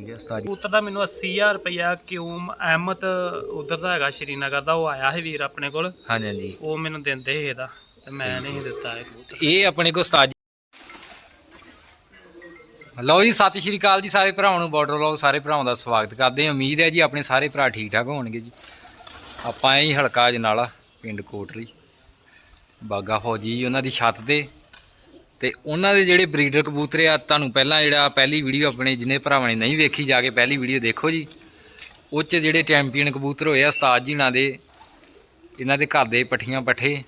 ਠੀਕ ਹੈ ਜੀ ਕਬੂਤਰ ਦਾ ਮੈਨੂੰ 80000 ਰੁਪਇਆ ਕਿਉਂ ਅਹਿਮਦ ਉਧਰ ਦਾ ਹੈਗਾ ਸ਼੍ਰੀਨਗਰ ਦਾ ਉਹ ਆਇਆ ਸੀ ਵੀਰ ਆਪਣੇ ਕੋਲ। ਹਾਂਜੀ ਹਾਂਜੀ। ਉਹ ਮੈਨੂੰ ਦਿੰਦੇ ਸੀ ਇਹਦਾ ਤੇ ਮੈਂ ਨਹੀਂ ਦਿੱਤਾ ਇਹ। ਕਬੂਤਰ ਇਹ ਆਪਣੇ ਕੋ ਉਸਤਾਦ ਲਓ ਜੀ ਸਤਿ ਸ਼੍ਰੀ ਅਕਾਲ ਜੀ ਸਾਰੇ ਭਰਾਵਾਂ ਨੂੰ ਬਾਰਡਰ ਲਓ ਸਾਰੇ ਭਰਾਵਾਂ ਦਾ ਸਵਾਗਤ ਕਰਦੇ ਹਾਂ। ਉਮੀਦ ਹੈ ਜੀ ਆਪਣੇ ਸਾਰੇ ਭਰਾ ਠੀਕ ਠਾਕ ਹੋਣਗੇ ਜੀ। ਆਪਾਂ ਇਹ ਹਲਕਾ ਜਨਾਲਾ ਪਿੰਡ ਕੋਟਲੀ। ਬਾਗਾ ਫੌਜੀ ਉਹਨਾਂ ਦੀ ਛੱਤ ਤੇ ਤੇ ਉਹਨਾਂ ਦੇ ਜਿਹੜੇ ਬਰੀਡਰ ਕਬੂਤਰ ਆ, ਤੁਹਾਨੂੰ ਪਹਿਲਾਂ ਜਿਹੜਾ ਪਹਿਲੀ ਵੀਡੀਓ ਆਪਣੇ ਜਿੰਨੇ ਭਰਾਵਾਂ ਨੇ ਨਹੀਂ ਵੇਖੀ, ਜਾ ਕੇ ਪਹਿਲੀ ਵੀਡੀਓ ਦੇਖੋ ਜੀ। ਉਹ 'ਚ ਜਿਹੜੇ ਚੈਂਪੀਅਨ ਕਬੂਤਰ ਹੋਏ ਆ, ਉਸਤਾਦ ਜੀ ਨਾਲ ਦੇ, ਇਹਨਾਂ ਦੇ ਘਰ ਦੇ ਪੱਠੀਆਂ ਪੱਠੇ।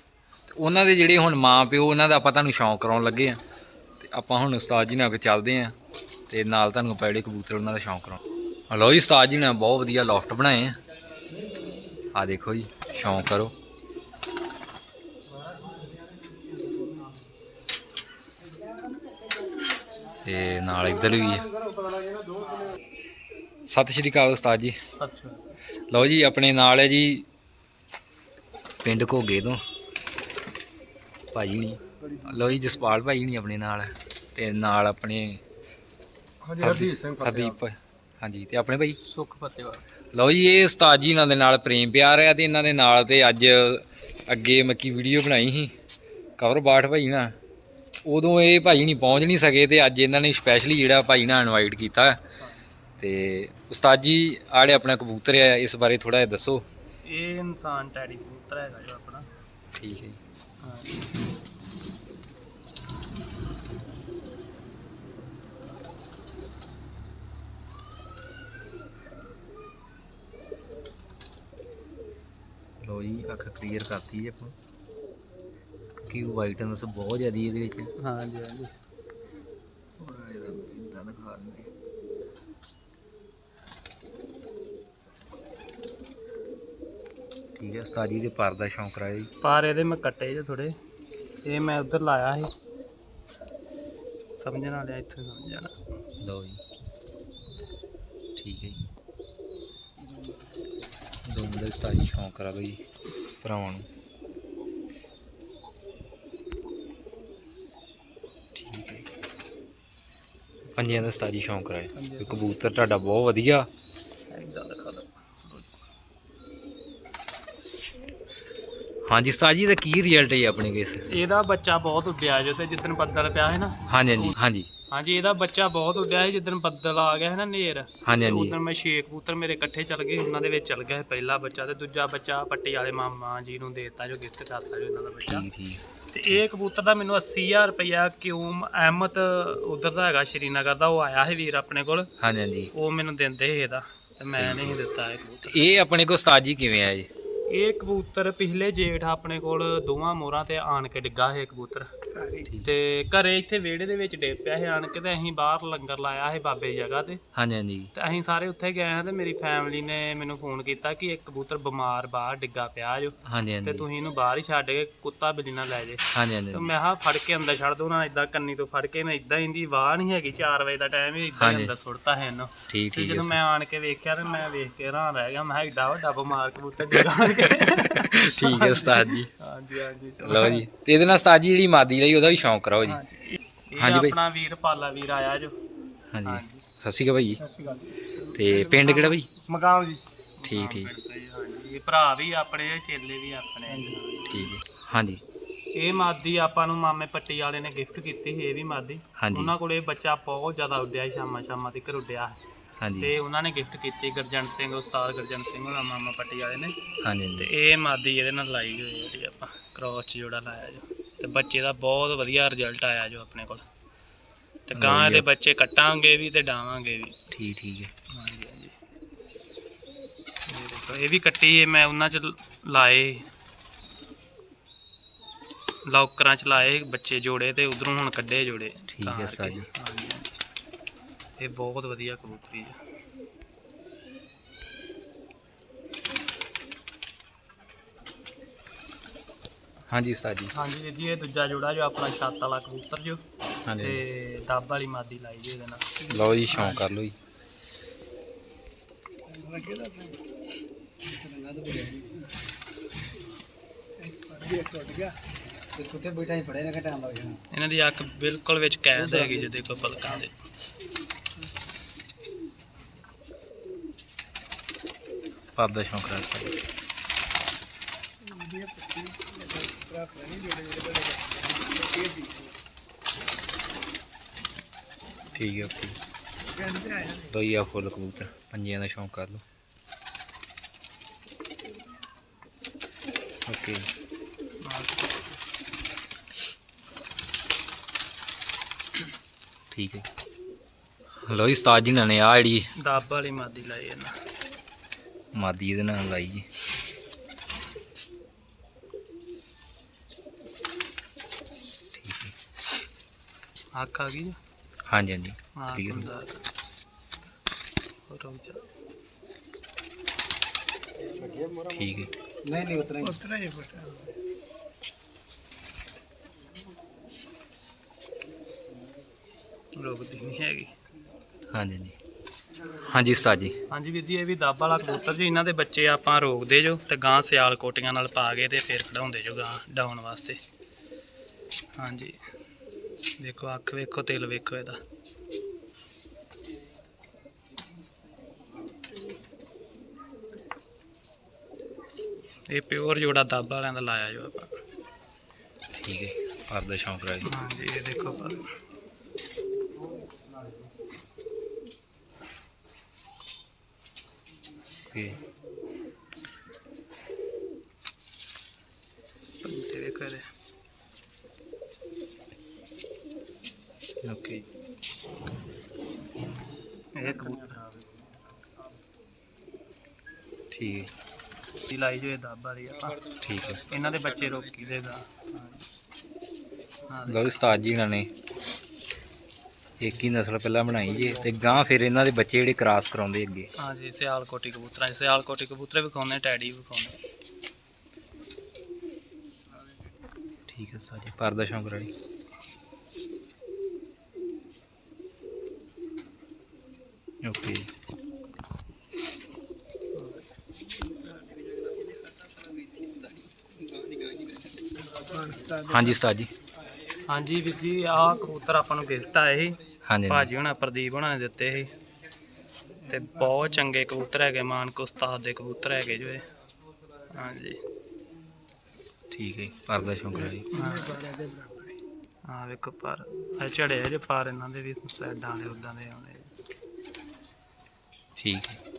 ਤੇ ਉਹਨਾਂ ਦੇ ਜਿਹੜੇ ਹੁਣ ਮਾਂ ਪਿਓ, ਉਹਨਾਂ ਦਾ ਆਪਾਂ ਤੁਹਾਨੂੰ ਸ਼ੌਂਕ ਕਰਾਉਣ ਲੱਗੇ ਆ। ਤੇ ਆਪਾਂ ਹੁਣ ਉਸਤਾਦ ਜੀ ਨਾਲ ਅੱਗੇ ਚੱਲਦੇ ਆ, ਤੇ ਨਾਲ ਤੁਹਾਨੂੰ ਆਪਾਂ ਜਿਹੜੇ ਕਬੂਤਰ ਉਹਨਾਂ ਦਾ ਸ਼ੌਂਕ ਕਰਾਉਂ ਹਲੋ ਜੀ, ਉਸਤਾਦ ਜੀ ਨੇ ਬਹੁਤ ਵਧੀਆ ਲੋਫਟ ਬਣਾਏ ਆ। ਆ ਦੇਖੋ ਜੀ, ਸ਼ੌਂਕ ਕਰੋ। ਤੇ ਨਾਲ ਇੱਧਰ ਵੀ ਹੈ ਸਤਿ ਸ਼੍ਰੀ ਅਕਾਲ ਉਸਤਾਦ ਜੀ। ਲਓ ਜੀ ਆਪਣੇ ਨਾਲ ਹੈ ਜੀ ਪਿੰਡ ਘੋਗੇ ਤੋਂ। ਭਾਜੀ ਨਹੀਂ। ਲਓ ਜੀ ਜਸਪਾਲ ਭਾਜੀ ਨਹੀਂ ਆਪਣੇ ਨਾਲ ਤੇ ਨਾਲ ਆਪਣੇ ਹਰਦੀਪ ਸਿੰਘ ਹਰਦੀਪ ਹਾਂਜੀ ਤੇ ਆਪਣੇ ਭਾਈ? ਸੁੱਖ ਫਤਿਹਵਾਰ ਲਓ ਜੀ ਇਹ ਉਸਤਾਦ ਜੀ ਇਹਨਾਂ ਦੇ ਨਾਲ ਪ੍ਰੇਮ ਪਿਆਰ ਹੈ ਤੇ ਇਹਨਾਂ ਦੇ ਨਾਲ ਤੇ ਅੱਜ ਅੱਗੇ ਮੱਕੀ ਵੀਡੀਓ ਬਣਾਈ ਸੀ। ਕਵਰ ਬਾਠ ਭਾਈ ਨਾਲ। ਉਦੋਂ ਇਹ ਭਾਈ ਨਹੀਂ ਪਹੁੰਚ ਨਹੀਂ ਸਕੇ ਤੇ ਅੱਜ ਇਹਨਾਂ ਨੇ ਸਪੈਸ਼ਲੀ ਜਿਹੜਾ ਭਾਈ ਨਾਲ ਇਨਵਾਈਟ ਕੀਤਾ। ਤੇ ਉਸਤਾਦ ਜੀ ਆੜੇ ਆਪਣਾ ਕਬੂਤਰ ਹੈ ਇਸ ਬਾਰੇ ਥੋੜਾ ਜਿਹਾ ਦੱਸੋ। ਇਹ ਇਨਸਾਨ ਟੈਡੀ ਕਬੂਤਰ ਹੈਗਾ ਜੋ ਆਪਣਾ। ਠੀਕ ਹੈ ਜੀ। ਲਓ ਜੀ ਅੱਖ ਕਲੀਅਰ ਕਰਤੀ ਜੀ ਆਪਾਂ। ਕਿਉਂਕਿ ਵਾਈਟਨੈਸ ਬਹੁਤ ਜ਼ਿਆਦੀ ਇਹਦੇ ਵਿੱਚ। ਹਾਂਜੀ ਹਾਂਜੀ। ਇਦਾਂ ਦਿਖਾ ਦਿੰਦੇ ਠੀਕ ਹੈ ਉਸਤਾਦ ਜੀ ਦੇ ਪਰ ਦਾ ਸ਼ੌਂਕ ਰਾਇਆ ਜੀ। ਪਰ ਇਹਦੇ ਮੈਂ ਕੱਟੇ ਜੇ ਥੋੜੇ ਇਹ ਮੈਂ ਉਧਰ ਲਾਇਆ ਸੀ। ਸਮਝਣ ਵਾਲਿਆ ਇੱਥੇ ਸਮਝ ਜਾਣਾ ਲਓ ਜੀ। ਠੀਕ ਹੈ ਜੀ। ਦੋ ਮੁੰਡੇ ਉਸਤਾਦ ਜੀ ਸ਼ੌਂਕ ਬਈ ਭਰਾਵਾਂ ਨੂੰ। ਪੰਜਿਆਂ ਦਾ ਉਸਤਾਦ ਜੀ ਸ਼ੌਂਕ ਕਰਾਏ ਤੇ ਕਬੂਤਰ ਤੁਹਾਡਾ ਬਹੁਤ ਵਧੀਆ। ਹਾਂਜੀ ਉਸਤਾਦ ਜੀ ਦਾ ਕੀ ਰਿਜ਼ਲਟ ਹੈ ਆਪਣੇ ਕੇਸ ਇਹਦਾ ਬੱਚਾ ਬਹੁਤ ਉੱਡਿਆ ਜੋ ਤੇ ਜਿੱਦਣ ਬੱਦਲ ਪਿਆ ਹੈ ਨਾ। ਹਾਂਜੀ ਹਾਂਜੀ ਹਾਂਜੀ। ਹਾਂਜੀ ਇਹਦਾ ਬੱਚਾ ਬਹੁਤ ਉੱਡਿਆ ਸੀ ਜਿੱਦਣ ਬੱਦਲ ਆ ਗਿਆ ਹੈ ਨਾ ਨੇਰ। ਹਾਂਜੀ ਹਾਂਜੀ। ਉਦੋਂ ਮੈਂ ਛੇ ਕਬੂਤਰ ਮੇਰੇ ਇਕੱਠੇ ਚੱਲ ਗਏ ਉਹਨਾਂ ਦੇ ਵਿੱਚ ਚੱਲ ਗਿਆ ਪਹਿਲਾ ਬੱਚਾ ਤੇ ਦੂਜਾ ਬੱਚਾ ਪੱਟੀ ਵਾਲੇ ਮਾਮਾ ਜੀ ਨੂੰ ਦੇਤਾ ਜੋ ਗਿਫਟ ਕਰਤਾ ਜੋ ਇਹਨਾਂ ਦਾ ਬੱਚਾ। ਠੀਕ ਠੀਕ। ਤੇ ਇਹ ਕਬੂਤਰ ਦਾ ਮੈਨੂੰ 80000 ਰੁਪਇਆ ਕਿਉਂ ਅਹਿਮਦ ਉਧਰ ਦਾ ਹੈਗਾ ਸ਼੍ਰੀਨਗਰ ਦਾ ਉਹ ਆਇਆ ਸੀ ਵੀਰ ਆਪਣੇ ਕੋਲ। ਹਾਂਜੀ ਹਾਂਜੀ। ਉਹ ਮੈਨੂੰ ਦਿੰਦੇ ਸੀ ਇਹਦਾ ਤੇ ਮੈਂ ਨਹੀਂ ਦਿੱਤਾ ਇਹ ਕਬੂਤਰ। ਇਹ ਆਪਣੇ ਕੋ ਉਸਤਾਦ ਜੀ ਕਿਵੇਂ ਆਇਆ ਜੀ? ਇਹ ਕਬੂਤਰ ਪਿਛਲੇ ਜੇਠ ਆਪਣੇ ਕੋਲ ਦੋਵਾਂ ਮੋਹਰਾਂ ਤੇ ਆਣ ਕੇ ਡਿੱਗਾ ਇਹ ਕਬੂਤਰ। ਤੇ ਘਰੇ ਇੱਥੇ ਵਿਹੜੇ ਦੇ ਵਿੱਚ ਡਿੱਗ ਪਿਆ ਸੀ ਆਣ ਕੇ ਤੇ ਅਸੀਂ ਬਾਹਰ ਲੰਗਰ ਲਾਇਆ ਸੀ ਬਾਬੇ ਦੀ ਜਗ੍ਹਾ ਤੇ। ਹਾਂਜੀ ਹਾਂਜੀ। ਤੇ ਅਸੀਂ ਸਾਰੇ ਉੱਥੇ ਗਏ ਹਾਂ ਤੇ ਮੇਰੀ ਫੈਮਿਲੀ ਨੇ ਮੈਨੂੰ ਫੋਨ ਕੀਤਾ ਕਿ ਇੱਕ ਕਬੂਤਰ ਬਿਮਾਰ ਬਾਹਰ ਡਿੱਗਾ ਪਿਆ ਜੋ। ਹਾਂਜੀ ਤੇ ਤੁਸੀਂ ਇਹਨੂੰ ਬਾਹਰ ਹੀ ਛੱਡ ਕੇ ਕੁੱਤਾ ਬਿੱਲੀ ਨਾਲ ਲੈ ਜੇ। ਹਾਂਜੀ ਹਾਂਜੀ। ਤੇ ਮੈਂ ਹਾਂ ਫੜ ਕੇ ਅੰਦਰ ਛੱਡ ਦੋ ਨਾ ਇਦਾਂ ਕੰਨੀ ਤੋਂ ਫੜ ਕੇ ਨਾ ਇਦਾਂ ਇੰਦੀ ਵਾਹ ਨਹੀਂ ਹੈਗੀ 4 ਵਜੇ ਦਾ ਟਾਈਮ ਹੀ ਇਦਾਂ। ਅੰਦਰ ਸੁੱਟਤਾ ਹੈ ਇਹਨੂੰ। ਠੀਕ ਠੀਕ ਜਦੋਂ ਮੈਂ ਆਣ ਕੇ ਵੇਖਿਆ ਤੇ ਮੈਂ ਵੇਖ ਕੇ ਹੈਰਾਨ ਰਹਿ ਗਿਆ ਮੈਂ ਕਿਹਾ ਏਡਾ ਵੱਡਾ ਬਿਮਾਰ ਕਬੂਤਰ ਡਿੱਗਾ ਕੇ। ਠੀਕ ਹੈ ਉਸਤਾਦ ਜੀ। ਹਾਂਜੀ ਹਾਂਜੀ। ਲਓ ਜੀ। ਤੇ ਇਹਦੇ ਨਾਲ ਉਸਤਾਦ ਜੀ ਜਿਹੜੀ ਮਾਦੀ ਲਈ ਉਹਦਾ ਵੀ ਸ਼ੌਂਕ ਕਰਾਓ ਜੀ। ਹਾਂਜੀ। ਹਾਂਜੀ ਬਾਈ। ਆਪਣਾ ਵੀਰ ਪਾਲਾ ਵੀਰ ਆਇਆ ਜੋ। ਹਾਂਜੀ। ਸਤਿ ਸ਼੍ਰੀ ਅਕਾਲ ਭਾਈ ਸਤਿ ਸ਼੍ਰੀ ਅਕਾਲ ਤੇ ਪਿੰਡ ਕਿਹੜਾ ਭਾਈ? ਮਕਾਮ ਜੀ। ਠੀਕ ਠੀਕ। ਹਾਂਜੀ। ਇਹ ਭਰਾ ਵੀ ਆਪਣੇ ਚੇਲੇ ਵੀ ਆਪਣੇ। ਠੀਕ ਹੈ। ਹਾਂਜੀ। ਇਹ ਮਾਦੀ ਆਪਾਂ ਨੂੰ ਮਾਮੇ ਪੱਟੀ ਵਾਲੇ ਨੇ ਗਿਫਟ ਕੀਤੀ ਸੀ ਇਹ ਵੀ ਮਾਦੀ। ਹਾਂਜੀ। ਉਹਨਾਂ ਕੋਲੇ ਬੱਚਾ ਬਹੁਤ ਜ਼ਿਆਦਾ ਉੱਡਿਆ ਸੀ ਸ਼ਾਮਾਂ ਸ਼ਾਮਾਂ ਤੱਕ ਉੱਡਿਆ ਹਾਂਜੀ। ਤੇ ਉਹਨਾਂ ਨੇ ਗਿਫਟ ਕੀਤੀ ਗੁਰਜੰਟ ਸਿੰਘ ਉਸਤਾਦ ਗੁਰਜੰਟ ਸਿੰਘ ਉਹਨਾਂ ਮਾਮਾ ਪੱਟੀ ਵਾਲੇ ਨੇ। ਹਾਂਜੀ। ਤੇ ਇਹ ਮਾਦੀ ਇਹਦੇ ਨਾਲ ਲਾਈ ਹੋਈ ਹੈ ਜਿਹੜੀ ਆਪਾਂ ਕ੍ਰੋਸ ਚ ਜੋੜਾ ਲਾਇਆ ਜੋ। ਤੇ ਬੱਚੇ ਦਾ ਬਹੁਤ ਵਧੀਆ ਰਿਜ਼ਲਟ ਆਇਆ ਜੋ ਆਪਣੇ ਕੋਲ। ਤੇ ਗਾਂ ਦੇ ਬੱਚੇ ਕੱਟਾਂਗੇ ਵੀ ਤੇ ਡਾਵਾਂਗੇ ਵੀ। ਠੀਕ ਠੀਕ ਹੈ। ਹਾਂਜੀ ਹਾਂਜੀ। ਇਹ ਦੇਖੋ ਇਹ ਵੀ ਕੱਟੀ ਹੈ ਮੈਂ ਉਹਨਾਂ ਚ ਲ- ਲਾਏ। ਲੌਕਰਾਂ ਚ ਲਾਏ ਬੱਚੇ ਜੋੜੇ ਤੇ ਉਧਰੋਂ ਹੁਣ ਕੱਢੇ ਜੋੜੇ। ਠੀਕ ਤਾਂ ਹੈ ਕਰਕੇ। ਹਾਂਜੀ, ਹਾਂਜੀ। ਇਹ ਬਹੁਤ ਵਧੀਆ ਕਬੂਤਰੀ ਹੈ ਹਾਂਜੀ ਉਸਤਾਦ ਜੀ। ਹਾਂਜੀ ਜੀ ਇਹ ਦੂਜਾ ਜੋੜਾ ਜੋ ਆਪਣਾ ਛੱਤ ਵਾਲਾ ਕਬੂਤਰ ਜੋ ਹਾਂਜੀ। ਤੇ ਡੱਬ ਵਾਲੀ ਮਾਦੀ ਲਾਈ ਜੀ ਇਹਦੇ ਨਾਲ। ਲਓ ਜੀ ਸ਼ੌਂਕ ਕਰ ਲਓ ਜੀ। ਇਹਨਾਂ ਦੀ ਅੱਖ ਬਿਲਕੁਲ ਵਿੱਚ ਕੈਦ ਹੈਗੀ ਜੇ ਦੇਖੋ ਪਲਕਾਂ ਦੇ। ਪਰ ਦਾ ਸ਼ੌਂਕ ਰੱਖ ਠੀਕ ਹੈ, ਓਕੇ। ਲੋਈ ਆ ਫੁੱਲ ਕਬੂਤਰ, ਪੰਜੀਆਂ ਦਾ ਸ਼ੌਂਕ ਕਰ ਲਓ। ਓਕੇ। ਠੀਕ ਹੈ। ਲੋ ਜੀ, ਉਸਤਾਦ ਜੀ ਨੇ ਆ ਜਿਹੜੀ ਦੱਬ ਵਾਲੀ ਮਾਦੀ ਲਾਈ ਇਹਨਾਂ। ਮਾਦੀ ਇਹਦੇ ਨਾਲ ਲਾਈ ਜੀ ਠੀਕ ਹੈ ਅੱਖ ਆ ਗਈ ਹਾਂਜੀ ਹਾਂਜੀ ਹਾਂ ਠੀਕ ਹੈ ਹੁੰਦਾ ਹੋਰ ਹੋ ਜਾ ਠੀਕ ਹੈ ਨਹੀਂ ਨਹੀਂ ਉਤਰਾ ਹੀ ਉਤਰਾ ਹੀ ਬਟਾ ਰੁਕਦੀ ਨਹੀਂ ਹੈਗੀ ਹਾਂਜੀ ਹਾਂਜੀ ਹਾਂਜੀ ਉਸਤਾਦ ਜੀ। ਹਾਂਜੀ ਵੀਰ ਜੀ ਇਹ ਵੀ ਦੱਬ ਵਾਲਾ ਕਬੂਤਰ ਜੀ ਇਹਨਾਂ ਦੇ ਬੱਚੇ ਆਪਾਂ ਰੋਕਦੇ ਜੋ ਤੇ ਗਾਂ ਸਿਆਲ ਕੋਟੀਆਂ ਨਾਲ ਪਾ ਕੇ ਤੇ ਫੇਰ ਕਢਾਉਂਦੇ ਜੋ ਗਾਂ ਡਾਉਣ ਵਾਸਤੇ। ਹਾਂਜੀ। ਵੇਖੋ ਅੱਖ ਵੇਖੋ ਤਿਲ ਵੇਖੋ ਇਹਦਾ। ਇਹ ਪਿਓਰ ਜੋੜਾ ਦੱਬ ਵਾਲਿਆਂ ਦਾ ਲਾਇਆ ਜੋ ਆਪਾਂ। ਠੀਕ ਹੈ ਪਰ ਦਾ ਸ਼ੌਂਕ ਰੱਖ ਜੀ ਹਾਂਜੀ ਇਹ ਦੇਖੋ ਪਰ ਓਕੇ ਤੇ ਵੇਖੋ ਓਕੇ। ਇਹ ਕਬੂਤਰ ਠੀਕ ਹੈ। ਦੀ ਲਾਈ ਜੋ ਇਹ ਦੱਬ ਵਾਲੀ ਆਪਾਂ। ਠੀਕ ਹੈ। ਇਹਨਾਂ ਦੇ ਬੱਚੇ ਰੋਕੀ ਦੇਗਾ। ਹਾਂ ਜੀ। ਉਸਤਾਦ ਜੀ ਨੇ। ਇੱਕ ਹੀ ਨਸਲ ਪਹਿਲਾਂ ਬਣਾਈ ਜੀ ਤੇ ਗਾਂ ਫਿਰ ਇਹਨਾਂ ਦੇ ਬੱਚੇ ਜਿਹੜੇ ਕ੍ਰਾਸ ਕਰਾਉਂਦੇ ਅੱਗੇ। ਹਾਂਜੀ ਸਿਆਲ ਕੋਟੀ ਕਬੂਤਰਾਂ 'ਚ ਸਿਆਲ ਕੋਟੀ ਕਬੂਤਰ ਵਿਖਾਉਂਦੇ ਟੈਡੀ ਵਿਖਾਉਂਦੇ। ਠੀਕ ਹੈ ਜੀ ਪਰ ਦਾ ਸ਼ੌਂਕ ਜੀ ਓਕੇ ਹਾਂਜੀ ਉਸਤਾਦ ਜੀ। ਹਾਂਜੀ ਵੀਰ ਜੀ ਆਹ ਕਬੂਤਰ ਆਪਾਂ ਨੂੰ ਗਿਫਟ ਆਏ ਸੀ। ਹਾਂਜੀ। ਭਾਜੀ ਹੁਣਾਂ ਪ੍ਰਦੀਪ ਹੁਣਾਂ ਨੇ ਦਿੱਤੇ ਸੀ। ਤੇ ਬਹੁਤ ਚੰਗੇ ਕਬੂਤਰ ਹੈਗੇ ਮਾਨਕ ਉਸਤਾਦ ਦੇ ਕਬੂਤਰ ਹੈਗੇ ਜੋ ਇਹ। ਹਾਂਜੀ। ਠੀਕ ਹੈ ਪਰ ਦਾ ਸ਼ੌਂਕ ਰੱਖ ਜੀ। ਹਾਂ। ਵੇਖੋ ਪਰ ਇਹ ਝੜੇ ਜੇ ਪਰ ਇਹਨਾਂ ਦੇ ਵੀ ਸਾਈਡਾਂ ਦੇ ਉਦਾਂ ਦੇ ਆਉਂਦੇ ਠੀਕ ਹੈ।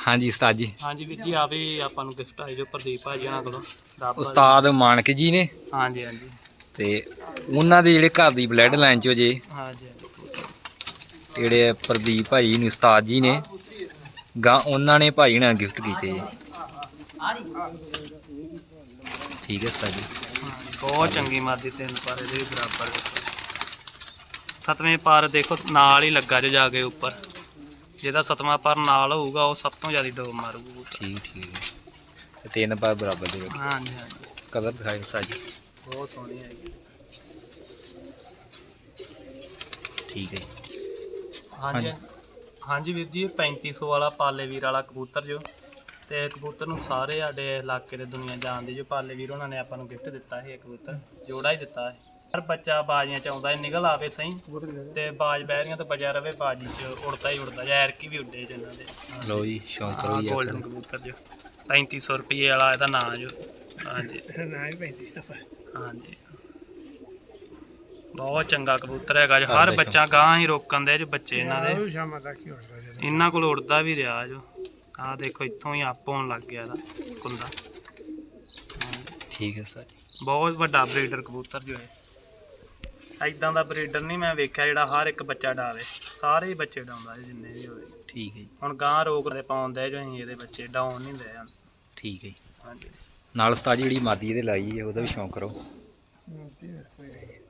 ਹਾਂਜੀ ਉਸਤਾਦ ਜੀ। ਹਾਂਜੀ ਵੀਰ ਜੀ ਆ ਵੀ ਆਪਾਂ ਨੂੰ ਗਿਫਟ ਆਏ ਜੋ ਪ੍ਰਦੀਪ ਭਾਜੀ ਹੁਣਾਂ ਕੋਲੋਂ। ਉਸਤਾਦ ਮਾਨਕ ਜੀ ਨੇ। ਹਾਂਜੀ ਹਾਂਜੀ। ਤੇ ਉਹਨਾਂ ਦੇ ਜਿਹੜੇ ਘਰ ਦੀ ਬਲੱਡ ਲਾਈਨ ਚੋਂ ਜੇ ਹਾਂਜੀ ਹਾਂਜੀ। ਜਿਹੜੇ ਪ੍ਰਦੀਪ ਭਾਈ ਨੇ ਉਸਤਾਦ ਜੀ ਨੇ ਗਾ ਉਹਨਾਂ ਨੇ ਭਾਈ ਨਾਲ ਗਿਫਟ ਕੀਤੇ ਜੀ। ਠੀਕ ਹੈ ਉਸਤਾਦ ਜੀ। ਹਾਂਜੀ, ਬਹੁਤ ਚੰਗੀ ਮਾਦੀ ਤਿੰਨ ਪਰ ਇਹਦੇ ਵੀ ਬਰਾਬਰ। ਸਤਵੇਂ ਪਰ ਦੇਖੋ ਨਾਲ ਹੀ ਲੱਗਾ ਜੋ ਜਾ ਕੇ ਉੱਪਰ। ਜਿਹਦਾ ਸਤਵਾਂ ਪਰ ਨਾਲ ਹੋਊਗਾ ਉਹ ਸਭ ਤੋਂ ਜ਼ਿਆਦਾ ਡੋਬ ਮਾਰੂਗਾ ਕਬੂਤਰ। ਠੀਕ ਠੀਕ। ਤੇ ਤਿੰਨ ਪਰ ਬਰਾਬਰ ਦੇ ਵਿੱਚ। ਹਾਂਜੀ ਹਾਂਜੀ। ਕਲਰ ਦਿਖਾਏ ਉਸਤਾਦ ਜੀ ਬਹੁਤ ਸੋਹਣੀ ਹੈਗੀ ਠੀਕ ਹੈ ਜੀ। ਹਾਂਜੀ ਹਾਂਜੀ। ਵੀਰ ਜੀ ਇਹ 3500 ਵਾਲਾ ਪਾਲੇ ਵੀਰ ਵਾਲਾ ਕਬੂਤਰ ਜੋ। ਤੇ ਕਬੂਤਰ ਨੂੰ ਸਾਰੇ ਸਾਡੇ ਇਲਾਕੇ ਦੇ ਦੁਨੀਆ ਜਾਣਦੀ ਜੋ ਪਾਲੇ ਵੀਰ ਉਹਨਾਂ ਨੇ ਆਪਾਂ ਨੂੰ ਗਿਫਟ ਦਿੱਤਾ ਸੀ ਇਹ ਕਬੂਤਰ। ਜੋੜਾ ਹੀ ਦਿੱਤਾ ਹੈ ਹਰ ਬੱਚਾ ਬਾਜ਼ੀਆਂ ਚ ਆਉਂਦਾ ਹੈ ਨਿਕਲ ਆਵੇ ਸਹੀ। ਤੇ ਬਾਜ ਬਹਿਰੀਆਂ ਤੋਂ ਬਜਿਆ ਰਵੇ ਬਾਜੀ ਚ ਉੜਦਾ ਹੀ ਉੜਦਾ ਯਾਰ ਕੀ ਵੀ ਉੱਡੇ ਜਿੰਨਾਂ ਦੇ। ਲਓ ਜੀ ਸ਼ੌਂਕ ਕਰੋ ਜੀ ਗੋਲਡਨ ਕਬੂਤਰ ਜੋ 3500 ਰੁਪਏ ਵਾਲਾ ਇਹਦਾ ਨਾਂ ਜੋ। ਹਾਂਜੀ। ਨਾ ਹੀ ਪੈਂਦੀ ਹਾਂਜੀ। ਬਹੁਤ ਚੰਗਾ ਕਬੂਤਰ ਹੈਗਾ ਜੋ ਹਰ ਬੱਚਾ ਗਾਂ ਹੀ ਰੋਕਣ ਦੇ ਜੋ ਬੱਚੇ ਇਹਨਾਂ ਦੇ। ਇਹਨਾਂ ਕੋਲ ਉੜਦਾ ਵੀ ਰਿਹਾ ਜੋ। ਆਹ ਦੇਖੋ ਇੱਥੋਂ ਹੀ ਆਪ ਹੋਣ ਲੱਗ ਗਿਆ ਇਹਦਾ ਕੁੰਦਾ ਠੀਕ ਹੈ ਜੀ। ਬਹੁਤ ਵੱਡਾ ਬਰੀਡਰ ਕਬੂਤਰ ਜੋ ਹੈ ਐਦਾਂ ਦਾ ਬਰੀਡਰ ਨਹੀਂ ਮੈਂ ਵੇਖਿਆ ਜਿਹੜਾ ਹਰ ਇੱਕ ਬੱਚਾ ਡਾਵੇ। ਸਾਰੇ ਹੀ ਬੱਚੇ ਡਾਉਂਦਾ ਇਹ ਜਿੰਨੇ ਵੀ ਹੋਏ। ਠੀਕ ਹੈ ਜੀ। ਹੁਣ ਗਾਂ ਰੋਕ ਦੇ ਪਾਉਂਦੇ ਜੋ ਅਸੀਂ ਇਹਦੇ ਬੱਚੇ ਡਾਉਣ ਨਹੀਂ ਦੇ ਠੀਕ ਹੈ ਜੀ। ਹਾਂਜੀ। ਨਾਲ ਉਸਤਾਦ ਜੀ ਜਿਹੜੀ ਮਾਦੀ ਇਹਦੇ ਲਾਈ ਹੈ ਉਹਦਾ ਵੀ ਸ਼ੌਂਕ ਕਰੋ।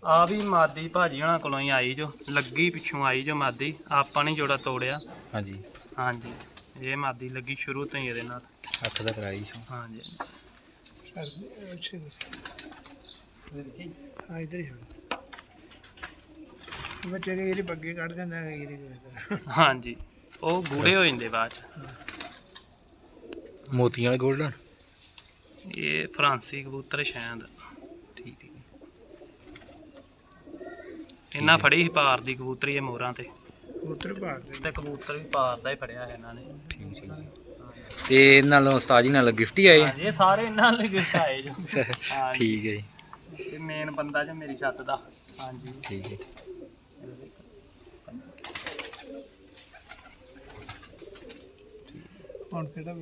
ਆ ਵੀ ਮਾਦੀ ਭਾਜੀ ਉਹਨਾਂ ਕੋਲੋਂ ਹੀ ਆਈ ਜੋ ਲੱਗੀ ਪਿੱਛੋਂ ਆਈ ਜੋ ਮਾਦੀ ਆਪਾਂ ਨੇ ਜੋੜਾ ਤੋੜਿਆ। ਹਾਂਜੀ। ਹਾਂਜੀ। ਇਹ ਮਾਦੀ ਲੱਗੀ ਸ਼ੁਰੂ ਤੋਂ ਹੀ ਇਹਦੇ ਨਾਲ। ਅੱਖ ਦਾ ਕਰਾਈ ਸ਼ੌਂਕ। ਹਾਂਜੀ। ਹਾਂ ਇਧਰ ਹੀ ਬੱਚੇ ਦੇ ਜਿਹੜੇ ਬੱਗੇ ਕੱਢ ਦਿੰਦਾ ਹੈ ਜਿਹੜੇ ਹਾਂਜੀ ਉਹ ਗੂੜੇ ਹੋ ਜਾਂਦੇ ਬਾਅਦ ਚ। ਮੋਤੀਆਂ ਵਾਲੇ ਗੋਲਡਨ ਇਹ ਫਰਾਂਸੀ ਕਬੂਤਰ ਸ਼ਾਇਦ। ਠੀਕ ਹੈ। ਇਹਨਾਂ ਫੜੀ ਸੀ ਪਾਰ ਦੀ ਕਬੂਤਰੀ ਇਹ ਮੋਹਰਾਂ ਤੇ। ਕਬੂਤਰ ਭਾਰ ਦੇ ਤੇ ਕਬੂਤਰ ਵੀ ਪਾਰ ਦਾ ਹੀ ਫੜਿਆ ਹੈ ਇਹਨਾਂ ਨੇ। ਠੀਕ ਠੀਕ। ਤੇ ਇਹ ਨਾਲੋਂ ਉਸਤਾਦ ਜੀ ਨਾਲ ਗਿਫਟ ਹੀ ਆਏ। ਆ? ਹਾਂਜੀ ਇਹ ਸਾਰੇ ਇਹਨਾਂ ਲਈ ਗਿਫਟ ਆਏ ਜੋ। ਹਾਂਜੀ। ਠੀਕ ਹੈ ਜੀ। ਇਹ ਮੇਨ ਬੰਦਾ ਜੋ ਮੇਰੀ ਛੱਤ ਦਾ। ਹਾਂਜੀ। ਠੀਕ ਹੈ। ਹੁਣ ਕਿਹੜਾ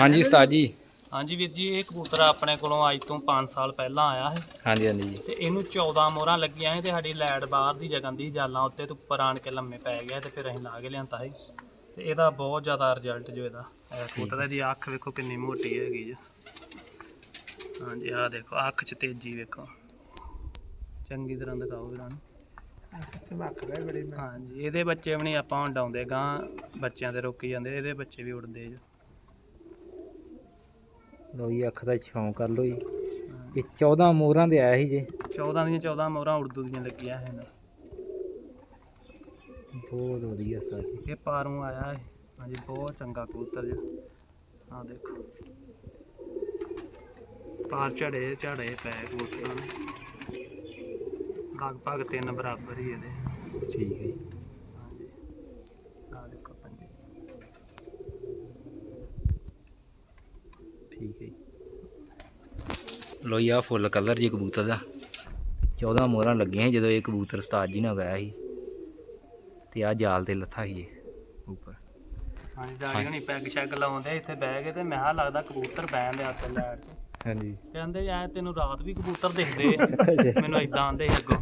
ਹਾਂਜੀ ਉਸਤਾਦ ਜੀ। ਹਾਂਜੀ ਵੀਰ ਜੀ ਇਹ ਕਬੂਤਰ ਆਪਣੇ ਕੋਲੋਂ ਅੱਜ ਤੋਂ 5 ਸਾਲ ਪਹਿਲਾਂ ਆਇਆ ਹੈ। ਹਾਂਜੀ ਹਾਂਜੀ ਜੀ। ਤੇ ਇਹਨੂੰ 14 ਮੋਹਰਾਂ ਲੱਗੀਆਂ ਸੀ ਤੇ ਸਾਡੀ ਲਾਈਟ ਬਾਹਰ ਦੀ ਜਗ੍ਹਾ ਦੀ ਜਾਲਾਂ ਉੱਤੇ ਤੇ ਉੱਪਰ ਆਣ ਕੇ ਲੰਮੇ ਪੈ ਗਿਆ ਤੇ ਫਿਰ ਅਸੀਂ ਲਾ ਕੇ ਲਿਆਂਦਾ ਸੀ। ਤੇ ਇਹਦਾ ਬਹੁਤ ਜ਼ਿਆਦਾ ਰਿਜ਼ਲਟ ਜੋ ਇਹਦਾ। ਇਹ ਕਬੂਤਰ ਦੀ ਅੱਖ ਵੇਖੋ ਕਿੰਨੀ ਮੋਟੀ ਹੈਗੀ ਜੀ। ਹਾਂਜੀ ਆਹ ਦੇਖੋ ਅੱਖ 'ਚ ਤੇਜ਼ੀ ਵੇਖੋ। ਚੰਗੀ ਤਰ੍ਹਾਂ ਦਿਖਾਓ ਵੀਰਾਂ ਨੂੰ। ਬੜੀ ਮੈਂ। ਹਾਂਜੀ ਇਹਦੇ ਬੱਚੇ ਵੀ ਨਹੀਂ ਆਪਾਂ ਹੁਣ ਡਾਉਂਦੇ ਗਾਂ ਬੱਚਿਆਂ ਤੇ ਰੋਕੀ ਜਾਂਦੇ ਇਹਦੇ ਬੱਚੇ ਵੀ ਉੜਦੇ ਜੋ। ਲੋ ਜੀ ਅੱਖ ਦਾ ਛਾਂ ਕਰ ਲੋ ਜੀ। ਇਹ 14 ਮੋਹਰਾਂ ਦੇ ਆਇਆ ਸੀ ਜੇ। 14 ਦੀਆਂ 14 ਮੋਹਰਾਂ ਉਰਦੂ ਦੀਆਂ ਲੱਗੀਆਂ ਹਨ ਬਹੁਤ ਵਧੀਆ ਉਸਤਾਦ ਜੀ ਇਹ ਪਾਰੋਂ ਆਇਆ ਹੈ ਹਾਂਜੀ ਬਹੁਤ ਚੰਗਾ ਕਬੂਤਰ ਜੀ। ਆਹ ਦੇਖੋ। ਪਾਰ ਝੜੇ ਝੜੇ ਪੈ ਕਬੂਤਰਾਂ ਨੇ ਲਗਭਗ ਤਿੰਨ ਬਰਾਬਰ ਹੀ ਇਹਦੇ। ਠੀਕ ਹੈ ਜੀ। ਹਾਂਜੀ। ਆਹ ਦੇਖੋ ਪੰਜੇ ਠੀਕ ਹੈ ਜੀ। ਲੋ ਜੀ ਆਹ ਫੁੱਲ ਕਲਰ ਜੀ ਕਬੂਤਰ ਦਾ। 14 ਮੋਹਰਾਂ ਲੱਗੀਆਂ ਜਦੋਂ ਇਹ ਕਬੂਤਰ ਉਸਤਾਦ ਜੀ ਨਾਲ ਗਿਆ ਸੀ। ਤੇ ਆ ਜਾਲ ਤੇ ਲੱਥਾ ਸੀ ਇਹ ਉੱਪਰ। ਹਾਂਜੀ ਡਾੜੀ ਹਣੀ ਪੈਗ ਸ਼ੈਗ ਲਾਉਂਦੇ ਇੱਥੇ ਬਹਿ ਗਏ ਤੇ ਮੈਂ ਲੱਗਦਾ ਕਬੂਤਰ ਬਹਿਣ ਦੇ ਹੱਥ ਲੈਟ ਤੇ ਹਾਂਜੀ। ਕਹਿੰਦੇ ਯਾਰ ਤੈਨੂੰ ਰਾਤ ਵੀ ਕਬੂਤਰ ਦਿਖਦੇ ਆ। ਮੈਨੂੰ ਇਦਾਂ ਆਂਦੇ ਸੀ ਅੱਗੋਂ।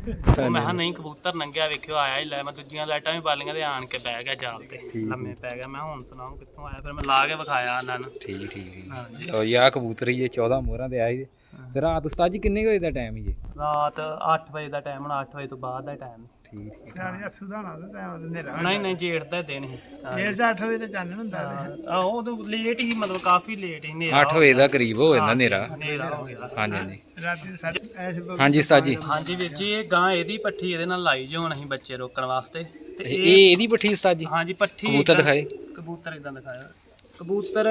ਉਹ ਮੈਂ ਕਿਹਾ ਨਹੀਂ ਕਬੂਤਰ ਨੰਗਿਆ ਵੇਖਿਓ ਆਇਆ ਹੀ ਲੈ। ਮੈਂ ਦੂਜੀਆਂ ਲਾਈਟਾਂ ਵੀ ਬਾਲੀਆਂ ਤੇ ਆਣ ਕੇ ਬਹਿ ਗਿਆ ਜਾਲ ਤੇ। ਲੰਮੇ ਪੈ ਗਿਆ। ਮੈਂ ਕਿਹਾ ਹੁਣ ਸੁਣਾਓ ਕਿੱਥੋਂ ਆਇਆ? ਫਿਰ ਮੈਂ ਲਾ ਕੇ ਵਿਖਾਇਆ ਉਹਨਾਂ ਨੂੰ। ਠੀਕ ਠੀਕ ਠੀਕ। ਹਾਂਜੀ। ਲੋ ਜੀ ਆਹ ਕਬੂਤਰ ਹੀ ਇਹ 14 ਮੋਹਰਾਂ ਦੇ ਸੀ ਤੇ ਰਾਤ ਉਸਤਾਦ ਜੀ ਕਿੰਨੇ ਕੁ ਵਜੇ ਦਾ ਟਾਈਮ ਸੀ ਜੀ? ਰਾਤ 8 ਵਜੇ ਦਾ ਟਾਈਮ ਹੁਣ 8 ਵਜੇ ਤੋਂ ਬਾਅਦ ਦਾ ਟਾਈਮ ਠੀਕ ਠੀਕ ਸਿਆਣੇ ਹੱਸੂ ਦਾ ਨਾ ਤੇ ਨੇਰਾ ਨਹੀਂ ਨਹੀਂ ਜੇਠ ਦਾ ਦਿਨ ਸੀ। ਡੇਢ ਦਾ 8 ਵਜੇ ਤੇ ਚਾਨਣ ਹੁੰਦਾ ਤੇ ਆਹ ਉਦੋਂ ਲੇਟ ਹੀ ਮਤਲਬ ਕਾਫੀ ਲੇਟ ਹੀ ਹਨੇਰਾ 8 ਵਜੇ ਦਾ ਕਰੀਬ ਹੋ ਜਾਂਦਾ ਹਨੇਰਾ। ਹਨੇਰਾ ਹੋ ਗਿਆ ਹਾਂਜੀ ਹਾਂਜੀ। ਰਾਤੀ ਬ- ਹਾਂਜੀ ਉਸਤਾਦ ਜੀ ਹਾਂਜੀ ਵੀਰ ਜੀ ਇਹ ਗਾਂ ਇਹਦੀ ਪੱਠੀ ਇਹਦੇ ਨਾਲ ਲਾਈ ਜੋ ਹੁਣ ਅਸੀਂ ਬੱਚੇ ਰੋਕਣ ਵਾਸਤੇ। ਤੇ ਇਹ ਇਹ ਇਹ ਇਹਦੀ ਪੱਠੀ ਉਸਤਾਦ ਜੀ ਹਾਂਜੀ ਪੱਠੀ ਕਬੂਤਰ ਏਦਾਂ- ਦਿਖਾਏ। ਕਬੂਤਰ ਇਦਾਂ ਦਿਖਾਇਆ। ਕਬੂਤਰ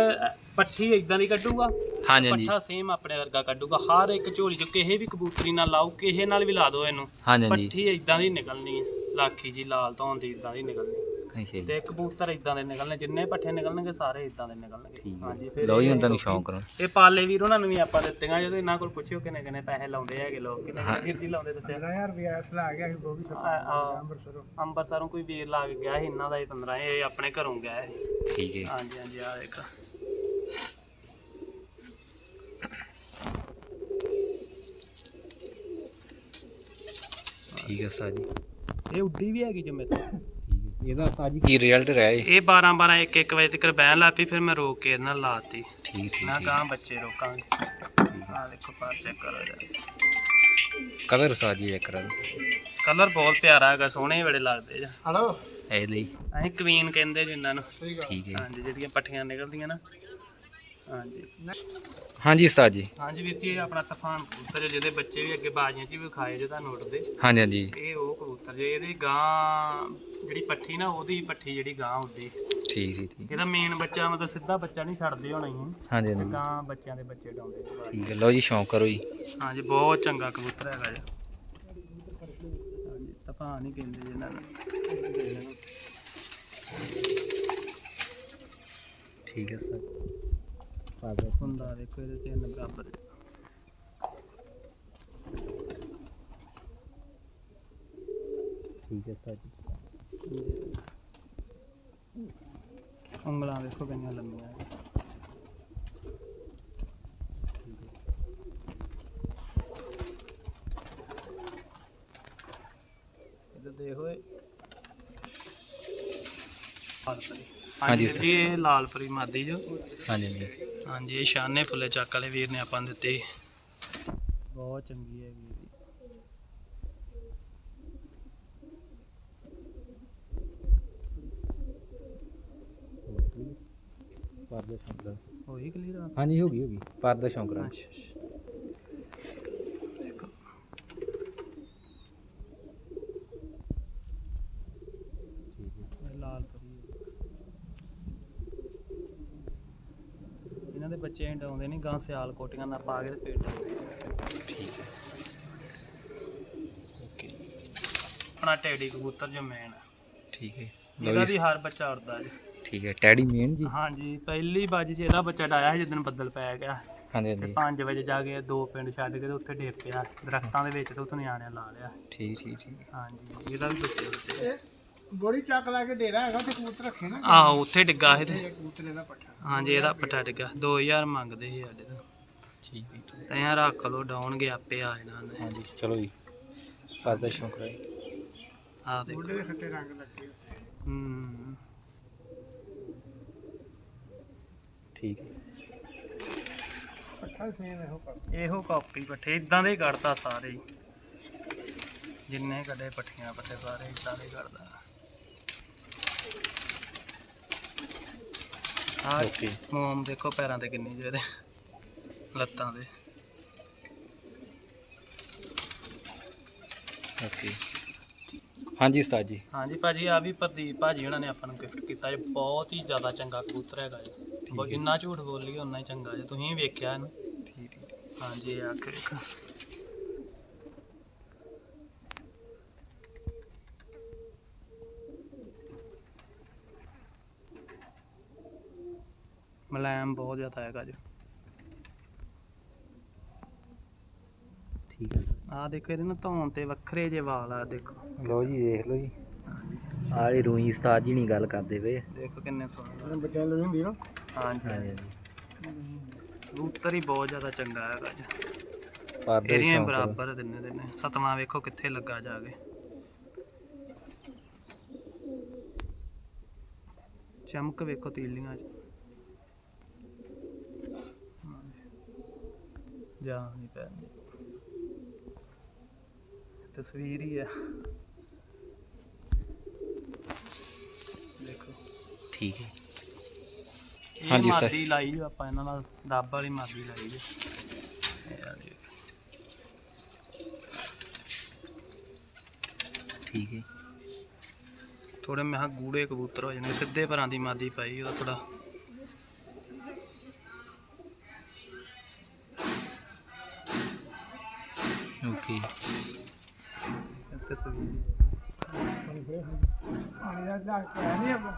ਪੱਠੀ ਇਦਾਂ ਦੀ ਕੱਢੂਗਾ ਹਾਂਜੀ ਹਾਂਜੀ। ਪੱਠਾ ਸੇਮ ਆਪਣੇ ਵਰਗਾ ਕੱਢੂਗਾ। ਹਰ ਇੱਕ ਝੋਲੀ ਚ ਕਿਸੇ ਵੀ ਕਬੂਤਰੀ ਨਾਲ ਲਾਓ ਕਿਸੇ ਨਾਲ ਵੀ ਲਾ ਦਿਓ ਇਹਨੂੰ। ਹਾਂਜੀ ਹਾਂਜੀ। ਪੱਠੀ ਇਦਾਂ ਦੀ ਨਿਕਲਣੀ ਹੈ। ਲਾਖੀ ਜੀ ਲਾਲ ਤੋਂ ਦੀ ਇਦਾਂ ਦੀ ਨਿਕਲਣੀ। ਅੱਛਾ ਜੀ। ਤੇ ਕਬੂਤਰ ਇਦਾਂ ਦੇ ਨਿਕਲਣੇ ਜਿੰਨੇ ਪੱਠੇ ਨਿਕਲਣਗੇ ਸਾਰੇ ਇਦਾਂ ਦੇ ਨਿਕਲਣਗੇ। ਠੀਕ ਹਾਂਜੀ ਹੈ ਫਿਰ ਲਓ ਜੀ ਇਹ ਹੁਣ ਤੁਹਾਨੂੰ ਸ਼ੌਂਕ ਕਰੋ। ਇਹ ਪਾਲੇ ਵੀਰ ਉਹਨਾਂ ਨੂੰ ਵੀ ਆਪਾਂ ਦਿੱਤੀਆਂ ਜਦੋਂ ਇਹਨਾਂ ਕੋਲ ਪੁੱਛਿਓ ਕਿੰਨੇ ਕਿੰਨੇ ਪੈਸੇ ਲਾਉਂਦੇ ਹੈਗੇ ਲੋਕ ਕਿੰਨੇ ਹਾਂ। ਵੀਰ ਜੀ ਲਾਉਂਦੇ ਦੱਸਿਆ 15000 ਰੁਪਇਆ ਅਸਲਾ ਆ ਗਿਆ ਸੀ ਉਹ ਵੀ ਅੰਮ੍ਰਿਤਸਰੋਂ ਅੰਬਰਸਰੋਂ। ਕੋਈ ਵੀਰ ਲਾ ਕੇ ਗਿਆ ਸੀ ਇਹਨਾਂ ਦਾ ਹੀ 15 ਇਹ ਆਪਣੇ ਘਰੋਂ ਗਿਆ ਸੀ। ਠੀਕ ਹੈ। ਹਾਂਜੀ ਹਾਂਜੀ ਆ ਇੱਕ ਠੀਕ ਹੈ ਉਸਤਾਦ ਜੀ ਇਹ ਉੱਡੀ ਵੀ ਹੈਗੀ ਜਿਵੇਂ ਤੋਂ। ਠੀਕ ਹੈ ਇਹਦਾ ਉਸਤਾਦ ਜੀ ਕੀ ਰਿਜ਼ਲਟ ਰਿਹਾ ਇਹ? ਇਹ 12 12 1 1 ਵਜੇ ਤੱਕ ਬਹਿਣ ਲੱਗ ਪਈ ਫਿਰ ਮੈਂ ਰੋਕ ਕੇ ਇਹਨਾਂ ਲਾਤੀ ਠੀਕ ਠੀਕ ਨਾ ਗਾਂ ਬੱਚੇ ਰੋਕਾਂਗੇ। ਆ ਦੇਖੋ ਪਾਰ ਚੈੱਕ ਕਰੋ ਜੀ ਕਲਰ ਉਸਤਾਦ ਜੀ ਚੈੱਕ ਕਰਾ ਕਲਰ ਬਹੁਤ ਪਿਆਰਾ ਹੈਗਾ ਸੋਹਣੇ ਬੜੇ ਲੱਗਦੇ ਜੀ ਹਲੋ ਇਹ ਲਈ। ਅਸੀਂ ਕਵੀਨ ਕਹਿੰਦੇ ਜਿੰਨਾਂ ਨੂੰ। ਸਹੀ ਗੱਲ। ਠੀਕ ਹੈ। ਹਾਂਜੀ ਜਿਹੜੀਆਂ ਪੱਠੀਆਂ ਨਿਕਲਦੀਆਂ ਨਾ। ਹਾਂਜੀ। ਹਾਂਜੀ ਉਸਤਾਦ ਜੀ। ਹਾਂਜੀ ਵੀਰ ਜੀ ਇਹ ਆਪਣਾ ਤੂਫਾਨ ਕਬੂਤਰ ਜਿਹਦੇ ਬੱਚੇ ਵੀ ਅੱਗੇ ਬਾਜ਼ੀਆਂ 'ਚ ਵੀ ਵਿਖਾਏ ਜੇ ਤੁਹਾਨੂੰ ਉੱਡਦੇ। ਹਾਂਜੀ ਹਾਂਜੀ। ਇਹ ਉਹ ਕਬੂਤਰ ਜੇ ਇਹਦੀ ਗਾਂ ਜਿਹੜੀ ਪੱਠੀ ਨਾ ਉਹਦੀ ਪੱਠੀ ਜਿਹੜੀ ਗਾਂ ਉੱਡੀ। ਠੀਕ ਠੀਕ ਠੀਕ। ਇਹਦਾ ਮੇਨ ਬੱਚਾ ਮਤਲਬ ਸਿੱਧਾ ਬੱਚਾ ਨਹੀਂ ਛੱਡਦੇ ਹੋਣਾ ਹੀ। ਹਾਂਜੀ ਹਾਂਜੀ। ਗਾਂ ਬੱਚਿਆਂ ਦੇ ਬੱਚੇ ਡਾਉਂਦੇ ਜੀ। ਠੀਕ ਹੈ ਲਓ ਜੀ ਸ਼ੌਂਕ ਕਰੋ ਜੀ। ਹਾਂਜੀ ਬਹੁਤ ਚੰਗਾ ਕਬੂਤਰ ਹੈਗਾ ਜੀ। ਹਾਂਜੀ ਤੂਫਾਨ ਹੀ ਕਹਿੰਦੇ ਜੀ ਇਹਨਾਂ ਨੂੰ। ਠੀਕ ਹੈ ਸਰ। ਹੁੰਦਾ ਦੇਖੋ ਇਹਦੇ ਤਿੰਨ ਬਰਾਬਰ। ਠੀਕ ਹੈ ਸਰ ਜੀ। ਉਂਗਲਾਂ ਦੇਖੋ ਕਿੰਨੀਆਂ ਲੰਮੀਆਂ ਦੇਖੋ ਇਹ। ਲਾਲਪਰੀ ਹਾਂਜੀ ਜੀ ਇਹ ਲਾਲਪਰੀ ਮਾਦੀ ਜੋ। ਹਾਂਜੀ ਹਾਂਜੀ। ਹਾਂਜੀ ਇਹ ਸ਼ਾਨੇ ਫੁੱਲੇ ਚੱਕ ਵਾਲੇ ਵੀਰ ਨੇ ਆਪਾਂ ਨੂੰ ਦਿੱਤੀ। ਬਹੁਤ ਚੰਗੀ ਹੈ ਵੀਰ ਜੀ। ਪਰਦਾ ਸ਼ੌਂਕ ਕਰਾ ਹੋਈ ਕਲੀਅਰ ਹਾਂਜੀ ਹੋ ਗਈ ਹੋ ਗਈ। ਪਰਦਾ ਸ਼ੌਂਕ ਕਰਾ ਅੱਛਾ ਅੱਛਾ ਦੇਖੋ ਇਹ ਲਾਲ ਪਰੀ ਹੈ। ਇਹਨਾਂ ਦੇ ਬੱਚੇ ਹਟਾਉਂਦੇ ਨਹੀਂ ਗਾਂ ਸਿਆਲ ਕੋਟੀਆਂ ਨਾਲ ਪਾ ਕੇ ਤੇ ਪੇਟ ਠੀਕ ਹੈ। ਓਕੇ। ਆਪਣਾ ਟੈਡੀ ਕਬੂਤਰ ਜੋ ਮੇਨ ਠੀਕ ਹੈ। ਇਹਦਾ ਵੀ ਹਰ ਬੱਚਾ ਉੜਦਾ ਜੀ। ਠੀਕ ਹੈ ਟੈਡੀ ਮੇਨ ਜੀ? ਹਾਂਜੀ ਪਹਿਲੀ ਬਾਜੀ 'ਚ ਇਹਦਾ ਬੱਚਾ ਡਾਇਆ ਸੀ ਜਦੋਂ ਬੱਦਲ ਪੈ ਗਿਆ। ਹਾਂਜੀ ਹਾਂਜੀ। 5 ਵਜੇ ਜਾ ਕੇ ਦੋ ਪਿੰਡ ਛੱਡ ਕੇ ਤੇ ਉੱਥੇ ਡੇਪ ਪਿਆ। ਦਰਖਤਾਂ ਦੇ ਵਿੱਚ ਤੇ ਉੱਥੇ ਨਿਆਣਿਆਂ ਲਾ ਲਿਆ। ਠੀਕ ਠੀਕ ਠੀਕ। ਹਾਂਜੀ ਇਹਦਾ ਵੀ ਬੱਚੇ ਬੱਚੇ ਬੋੜੀ ਚੱਕ ਲਾ ਕੇ ਡੇਰਾ ਹੈਗਾ ਤੇ ਕਬੂਤਰ ਰੱਖੇ ਨਾ। ਆਹੋ ਉੱਥੇ ਡਿੱਗਾ ਇਹ ਤੇ। ਇਹ ਕਬੂਤਰ ਇਹਦਾ ਪੱਠਾ। ਹਾਂਜੀ ਇਹਦਾ ਪੱਠਾ ਡਿੱਗਾ। 2000 ਮੰਗਦੇ ਸੀ ਸਾਡੇ ਤੋਂ। ਠੀਕ ਠੀਕ ਠੀਕ। ਤੇ ਯਾਰ ਰੱਖ ਲੋ ਡਾਉਣਗੇ ਆਪੇ ਆ ਜਾਣਾ ਉਹਨੇ। ਹਾਂਜੀ ਚਲੋ ਜੀ। ਪਰਦਾ ਸ਼ੌਂਕ ਰਾਏ ਆ ਦੇਖੋ। ਬੋੜੇ ਦੇ ਖੱਟੇ ਰੰਗ ਲੱਗੇ ਉੱਤੇ ਹੂੰ। ਠੀਕ ਹੈ। ਪੱਠਾ ਸੇਮ ਇਹੋ ਕਰ ਇਹੋ ਕਾਪੀ ਪੱਠੇ ਇਦਾਂ ਦੇ ਹੀ ਕੱਢਦਾ ਸਾਰੇ ਹੀ। ਜਿੰਨੇ ਕੱਢੇ ਪੱਠੀਆਂ ਪੱਠੇ ਸਾਰੇ ਇਦਾਂ ਦੇ ਹੀ ਕੱਢਦਾ। ਆ ਓਕੇ ਮੋਮ ਦੇਖੋ ਪੈਰਾਂ ਤੇ ਕਿੰਨੀ ਜਿਹਦੇ। ਲੱਤਾਂ ਦੇ। ਓਕੇ ਹਾਂਜੀ ਉਸਤਾਦ ਜੀ। ਹਾਂਜੀ ਭਾਜੀ ਆ ਵੀ ਪ੍ਰਦੀਪ ਭਾਜੀ ਉਹਨਾਂ ਨੇ ਆਪਾਂ ਨੂੰ ਗਿਫਟ ਕੀਤਾ ਜੀ। ਬਹੁਤ ਹੀ ਜ਼ਿਆਦਾ ਚੰਗਾ ਕਬੂਤਰ ਹੈਗਾ ਜੀ। ਬਹੁਤ ਜਿੰਨਾ ਝੂਠ ਬੋਲੀਏ ਉਨਾ ਹੀ ਚੰਗਾ ਜੀ। ਤੁਸੀਂ ਵੀ ਵੇਖਿਆ ਇਹਨੂੰ। ਠੀਕ ਠੀਕ ਹਾਂਜੀ ਆ ਕੇ ਵੇਖੋ। ਮਲਾਇਮ ਬਹੁਤ ਜ਼ਿਆਦਾ ਹੈਗਾ ਜੀ ਠੀਕ ਹੈ ਆ ਦੇਖੋ ਇਹਦੇ ਨਾਲ ਧੌਣ ਤੇ ਵੱਖਰੇ ਜੇ ਵਾਲ ਆ ਦੇਖੋ। ਲਓ ਜੀ ਦੇਖ ਲਓ ਜੀ। ਆਲੀ ਰੂਈ ਉਸਤਾਦ ਜੀ ਨਹੀਂ ਗੱਲ ਕਰਦੇ ਵੇ ਦੇਖੋ ਕਿੰਨੇ ਸੋਹਣੇ ਬੱਚਿਆਂ ਨੂੰ ਹੁੰਦੀ ਨਾ ਹਾਂਜੀ ਹਾਂਜੀ। ਕਬੂਤਰ ਹੀ ਬਹੁਤ ਜ਼ਿਆਦਾ ਚੰਗਾ ਹੈਗਾ ਜੀ ਪਰਦਾ ਇਹਦੀਆਂ ਹੀ ਬਰਾਬਰ ਦਿਨੇ ਦਿਨੇ ਸਤਵਾਂ ਵੇਖੋ ਕਿੱਥੇ ਲੱਗਾ ਜਾ ਕੇ। ਚਮਕ ਵੇਖੋ ਤੀਲੀਆਂ 'ਚ। ਜਾ ਨਹੀਂ ਪੈਂਦੀ। ਤਸਵੀਰ ਹੀ ਹੈ। ਦੇਖੋ। ਠੀਕ ਹੈ। ਹਾਂਜੀ ਸਰ। ਮਾਦੀ ਲਾਈ ਆਪਾਂ ਇਹਨਾਂ ਨਾਲ। ਡੱਬ ਵਾਲੀ ਮਾਦੀ ਲਾਈ ਜੀ ਇਹ ਆ ਦੇਖੋ। ਠੀਕ ਹੈ। ਥੋੜੇ ਮੈਂ ਕਿਹਾ ਗੂੜੇ ਕਬੂਤਰ ਹੋ ਜਾਣਗੇ। ਸਿੱਧੇ ਪਰਾਂ ਦੀ ਮਾਦੀ ਪਾਈ ਉਹਦਾ ਥੋੜਾ ਓਕੇ ਤਸਵੀਰ ਪਾਣੀ ਦਾ ਝਾਕ ਨਹੀਂ ਆਪਾਂ